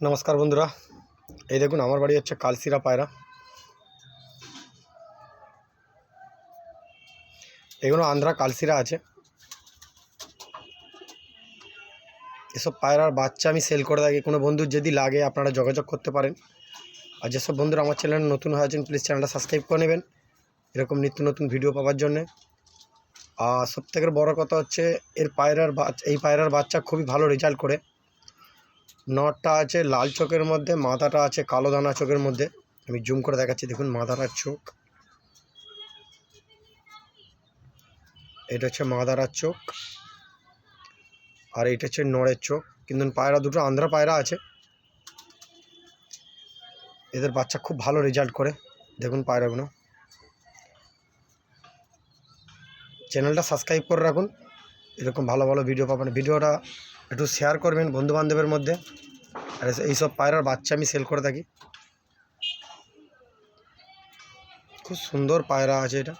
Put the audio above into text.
নমস্কার বন্ধুরা। এই দেখুন, আমার বাড়ি হচ্ছে কালসিরা পায়রা। এগুলো আন্ধ্রা কালসিরা আছে। এসব পায়রার বাচ্চা আমি সেল করে থাকি। কোনো বন্ধুর যদি লাগে, আপনারা যোগাযোগ করতে পারেন। আর যেসব বন্ধুরা আমার চ্যানেল নতুন হয়েছেন প্লিজ চ্যানেলটা সাবস্ক্রাইব করে নেবেন। এরকম নিত্য নতুন ভিডিও পাওয়ার জন্যে। আর সবথেকে বড় কথা হচ্ছে, এর পায়রার বাচ্চা এই পায়রার বাচ্চা খুবই ভালো রেজাল্ট করে। নটটা আছে লাল চোখের মধ্যে, মাথাটা আছে কালো দানা চোখের মধ্যে। আমি জুম করে দেখাচ্ছি, দেখুন মাদারার চোখ। এটা হচ্ছে মাদারার চোখ। আর এটা হচ্ছে নড়ের চোখ। কিন্তু পায়রা দুটো আন্ধ্রা পায়রা আছে। এদের বাচ্চা খুব ভালো রেজাল্ট করে। দেখুন পায়রাগুলো। চ্যানেলটা সাবস্ক্রাইব করে রাখুন। এরকম ভালো ভালো ভিডিও পাবেন। ভিডিওটা একটু শেয়ার করবেন বন্ধুবান্ধবের মধ্যে। আর এইসব পায়রার বাচ্চা আমি সেল করে থাকি। খুব সুন্দর পায়রা আছে এটা।